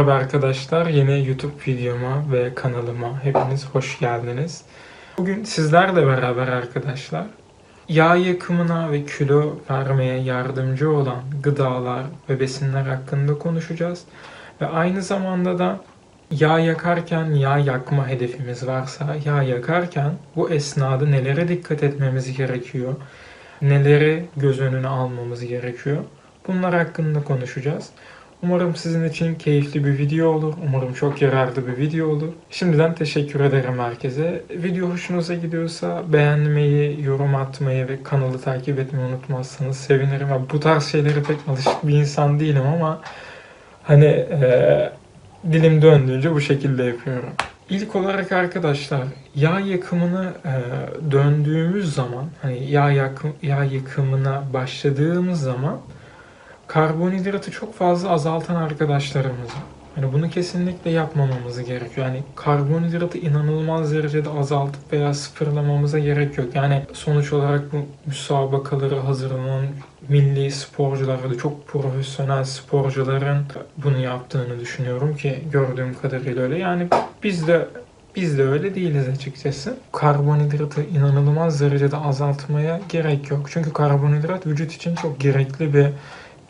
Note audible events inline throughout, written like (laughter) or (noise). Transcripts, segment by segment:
Merhaba arkadaşlar, yeni YouTube videoma ve kanalıma hepiniz hoş geldiniz. Bugün sizlerle beraber arkadaşlar yağ yakımına ve kilo vermeye yardımcı olan gıdalar ve besinler hakkında konuşacağız. Ve aynı zamanda da yağ yakarken yağ yakma hedefimiz varsa yağ yakarken bu esnada nelere dikkat etmemiz gerekiyor? Neleri göz önüne almamız gerekiyor? Bunlar hakkında konuşacağız. Umarım sizin için keyifli bir video olur. Umarım çok yararlı bir video olur. Şimdiden teşekkür ederim herkese. Video hoşunuza gidiyorsa beğenmeyi, yorum atmayı ve kanalı takip etmeyi unutmazsanız sevinirim. Bu tarz şeylere pek alışık bir insan değilim ama hani eee, dilim döndüğünce bu şekilde yapıyorum. İlk olarak arkadaşlar yağ yakımını eee, döndüğümüz zaman hani yağ yakım yağ yakımına başladığımız zaman karbonhidratı çok fazla azaltan arkadaşlarımız. Hani bunu kesinlikle yapmamamız gerekiyor. Yani karbonhidratı inanılmaz derecede azaltıp veya sıfırlamamıza gerek yok. Yani sonuç olarak bu müsabakaları hazırlanan milli sporcular da çok profesyonel sporcuların bunu yaptığını düşünüyorum ki gördüğüm kadarıyla öyle. Yani biz de biz de öyle değiliz açıkçası. Karbonhidratı inanılmaz derecede azaltmaya gerek yok. Çünkü karbonhidrat vücut için çok gerekli bir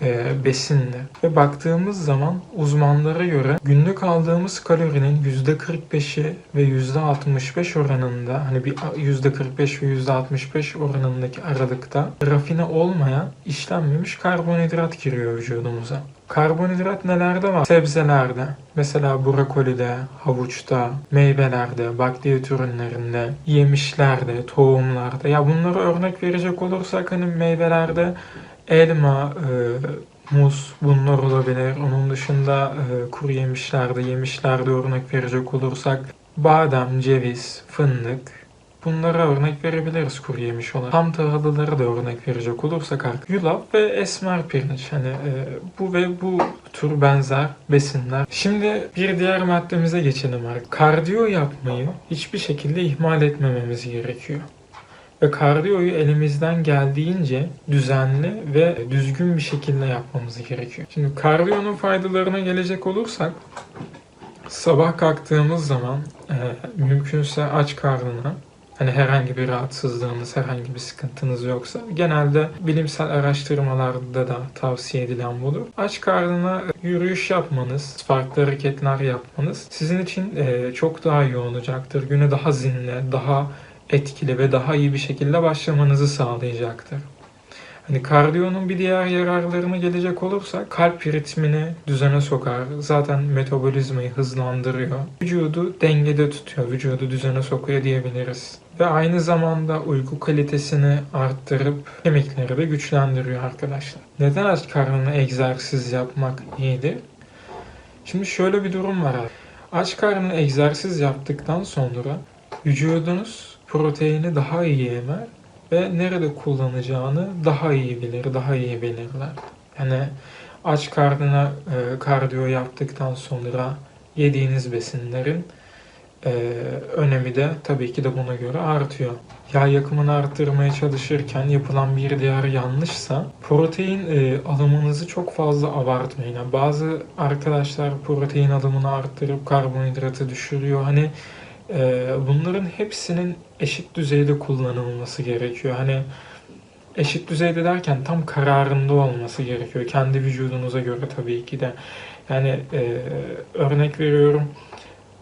e, besindir. Ve baktığımız zaman uzmanlara göre günlük aldığımız kalorinin %45'i ve %65 oranında hani bir %45 ve %65 oranındaki aralıkta rafine olmayan işlenmemiş karbonhidrat giriyor vücudumuza. Karbonhidrat nelerde var? Sebzelerde, mesela brokolide, havuçta, meyvelerde, bakliyat ürünlerinde, yemişlerde, tohumlarda. Ya bunları örnek verecek olursak hani meyvelerde elma, e, muz bunlar olabilir. Onun dışında e, kuru yemişlerde, yemişlerde örnek verecek olursak badem, ceviz, fındık bunlara örnek verebiliriz kuru yemiş olarak. Tam tahıllıları da örnek verecek olursak artık yulaf ve esmer pirinç. Hani e, bu ve bu tür benzer besinler. Şimdi bir diğer maddemize geçelim artık. Kardiyo yapmayı hiçbir şekilde ihmal etmememiz gerekiyor. Ve kardiyoyu elimizden geldiğince düzenli ve düzgün bir şekilde yapmamız gerekiyor. Şimdi kardiyonun faydalarına gelecek olursak sabah kalktığımız zaman e, mümkünse aç karnına hani herhangi bir rahatsızlığınız, herhangi bir sıkıntınız yoksa genelde bilimsel araştırmalarda da tavsiye edilen budur. Aç karnına yürüyüş yapmanız, farklı hareketler yapmanız sizin için e, çok daha iyi olacaktır. Güne daha zinde, daha etkili ve daha iyi bir şekilde başlamanızı sağlayacaktır. Hani kardiyonun bir diğer yararlarına gelecek olursak kalp ritmini düzene sokar. Zaten metabolizmayı hızlandırıyor. Vücudu dengede tutuyor, vücudu düzene sokuyor diyebiliriz. Ve aynı zamanda uyku kalitesini arttırıp kemikleri de güçlendiriyor arkadaşlar. Neden aç karnına egzersiz yapmak iyidir? Şimdi şöyle bir durum var. Aç karnına egzersiz yaptıktan sonra vücudunuz proteini daha iyi emer ve nerede kullanacağını daha iyi bilir, daha iyi belirler. Yani aç karnına e, kardiyo yaptıktan sonra yediğiniz besinlerin e, önemi de tabii ki de buna göre artıyor. Yağ yakımını arttırmaya çalışırken yapılan bir diğer yanlışsa protein e, alımınızı çok fazla abartmayın. Yani bazı arkadaşlar protein alımını arttırıp karbonhidratı düşürüyor. Hani bunların hepsinin eşit düzeyde kullanılması gerekiyor. Hani eşit düzeyde derken tam kararında olması gerekiyor. Kendi vücudunuza göre tabii ki de. Yani e, örnek veriyorum.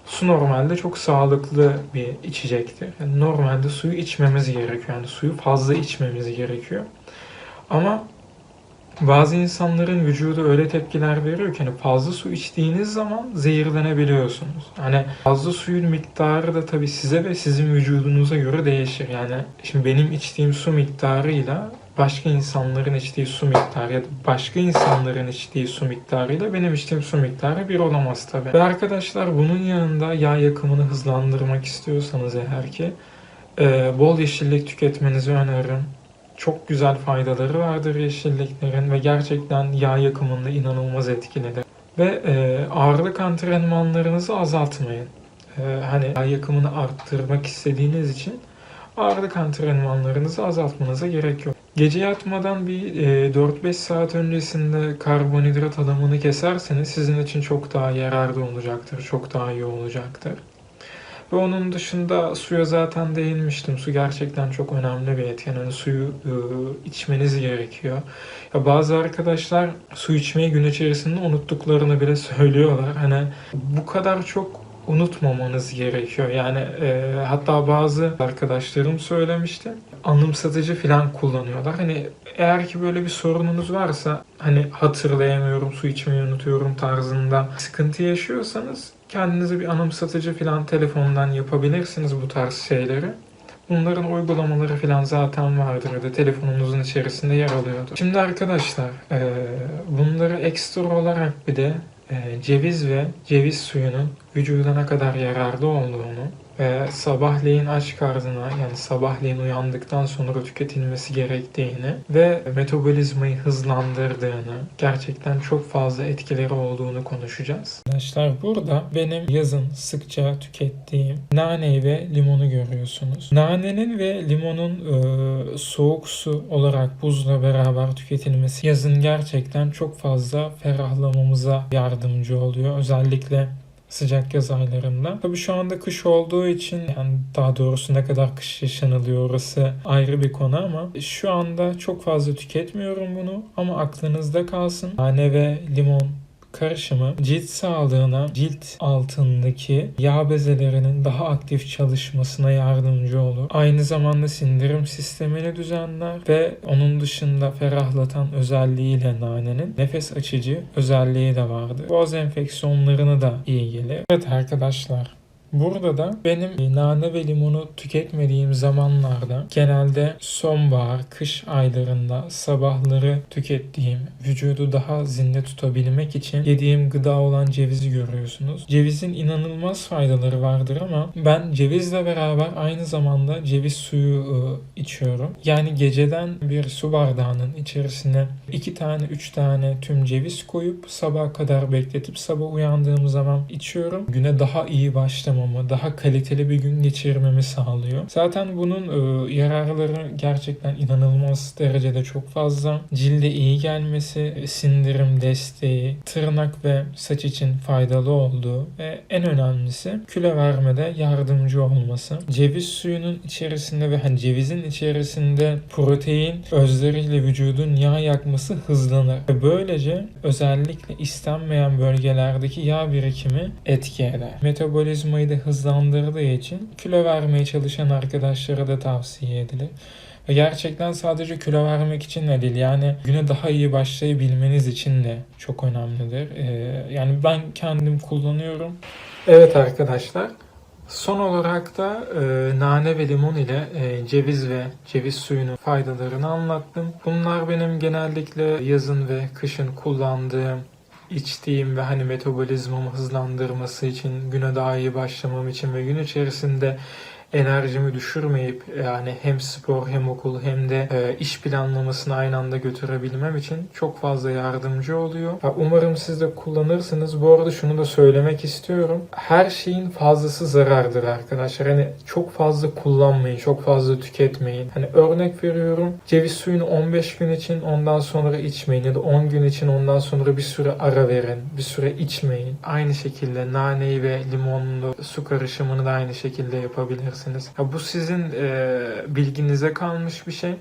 Su normalde çok sağlıklı bir içecektir. Yani normalde suyu içmemiz gerekiyor. Yani suyu fazla içmemiz gerekiyor. Ama bazı insanların vücudu öyle tepkiler veriyor ki hani fazla su içtiğiniz zaman zehirlenebiliyorsunuz. Hani fazla suyun miktarı da tabii size ve sizin vücudunuza göre değişir. Yani şimdi benim içtiğim su miktarıyla başka insanların içtiği su miktarı ya da başka insanların içtiği su miktarıyla benim içtiğim su miktarı bir olamaz tabii. Ve arkadaşlar bunun yanında yağ yakımını hızlandırmak istiyorsanız eğer ki e, bol yeşillik tüketmenizi öneririm. Çok güzel faydaları vardır yeşilliklerin ve gerçekten yağ yakımında inanılmaz etkilidir. Ve e, ağırlık antrenmanlarınızı azaltmayın. E, hani yağ yakımını arttırmak istediğiniz için ağırlık antrenmanlarınızı azaltmanıza gerek yok. Gece yatmadan bir e, 4-5 saat öncesinde karbonhidrat alımını keserseniz sizin için çok daha yararlı olacaktır. Çok daha iyi olacaktır. Ve onun dışında suya zaten değinmiştim. Su gerçekten çok önemli bir etken. Yani suyu e, içmeniz gerekiyor. Ya bazı arkadaşlar su içmeyi gün içerisinde unuttuklarını bile (laughs) söylüyorlar. Hani bu kadar çok unutmamanız gerekiyor. Yani e, hatta bazı arkadaşlarım söylemişti. Anımsatıcı falan kullanıyorlar. Hani eğer ki böyle bir sorununuz varsa hani hatırlayamıyorum, su içmeyi unutuyorum tarzında sıkıntı yaşıyorsanız kendinize bir anımsatıcı falan telefondan yapabilirsiniz bu tarz şeyleri. Bunların uygulamaları falan zaten vardır ya da telefonunuzun içerisinde yer alıyordur. Şimdi arkadaşlar bunları ekstra olarak bir de ceviz ve ceviz suyunun vücuda ne kadar yararlı olduğunu ve sabahleyin aç karnına yani sabahleyin uyandıktan sonra tüketilmesi gerektiğini ve metabolizmayı hızlandırdığını gerçekten çok fazla etkileri olduğunu konuşacağız. Arkadaşlar burada benim yazın sıkça tükettiğim nane ve limonu görüyorsunuz. Nanenin ve limonun e, soğuk su olarak buzla beraber tüketilmesi yazın gerçekten çok fazla ferahlamamıza yardımcı oluyor. Özellikle sıcak yaz aylarında. Tabii şu anda kış olduğu için yani daha doğrusu ne kadar kış yaşanılıyor orası ayrı bir konu ama şu anda çok fazla tüketmiyorum bunu ama aklınızda kalsın. Nane ve limon karışımı cilt sağlığına, cilt altındaki yağ bezelerinin daha aktif çalışmasına yardımcı olur. Aynı zamanda sindirim sistemini düzenler ve onun dışında ferahlatan özelliğiyle nanenin nefes açıcı özelliği de vardır. Boğaz enfeksiyonlarına da iyi gelir. Evet arkadaşlar Burada da benim nane ve limonu tüketmediğim zamanlarda genelde sonbahar, kış aylarında sabahları tükettiğim, vücudu daha zinde tutabilmek için yediğim gıda olan cevizi görüyorsunuz. Cevizin inanılmaz faydaları vardır ama ben cevizle beraber aynı zamanda ceviz suyu ıı, içiyorum. Yani geceden bir su bardağının içerisine iki tane, üç tane tüm ceviz koyup sabaha kadar bekletip sabah uyandığım zaman içiyorum. Güne daha iyi başlamamı, daha kaliteli bir gün geçirmemi sağlıyor. Zaten bunun e, yararları gerçekten inanılmaz derecede çok fazla. Cilde iyi gelmesi, sindirim desteği, tırnak ve saç için faydalı olduğu ve en önemlisi kilo vermede yardımcı olması. Ceviz suyunun içerisinde ve hani cevizin içerisinde protein özleriyle vücudun yağ yakması hızlanır. Ve böylece özellikle istenmeyen bölgelerdeki yağ birikimi etki eder. Metabolizmayı da hızlandırdığı için kilo vermeye çalışan arkadaşlara da tavsiye edilir. Ve gerçekten sadece kilo vermek için de değil yani güne daha iyi başlayabilmeniz için de çok önemlidir. Ee, yani ben kendim kullanıyorum. Evet arkadaşlar Son olarak da e, nane ve limon ile e, ceviz ve ceviz suyunun faydalarını anlattım. Bunlar benim genellikle yazın ve kışın kullandığım, içtiğim ve hani metabolizmamı hızlandırması için, güne daha iyi başlamam için ve gün içerisinde enerjimi düşürmeyip yani hem spor hem okul hem de e, iş planlamasını aynı anda götürebilmem için çok fazla yardımcı oluyor. Ya umarım siz de kullanırsınız. Bu arada şunu da söylemek istiyorum. Her şeyin fazlası zarardır arkadaşlar. Hani çok fazla kullanmayın, çok fazla tüketmeyin. Hani örnek veriyorum. Ceviz suyunu 15 gün için ondan sonra içmeyin ya da 10 gün için ondan sonra bir süre ara verin. Bir süre içmeyin. Aynı şekilde naneyi ve limonlu su karışımını da aynı şekilde yapabilirsiniz. Ya bu sizin e, bilginize kalmış bir şey.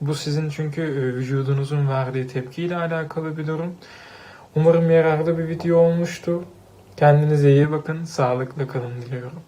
Bu sizin çünkü e, vücudunuzun verdiği tepkiyle alakalı bir durum. Umarım yararlı bir video olmuştur. Kendinize iyi bakın. Sağlıklı kalın diliyorum.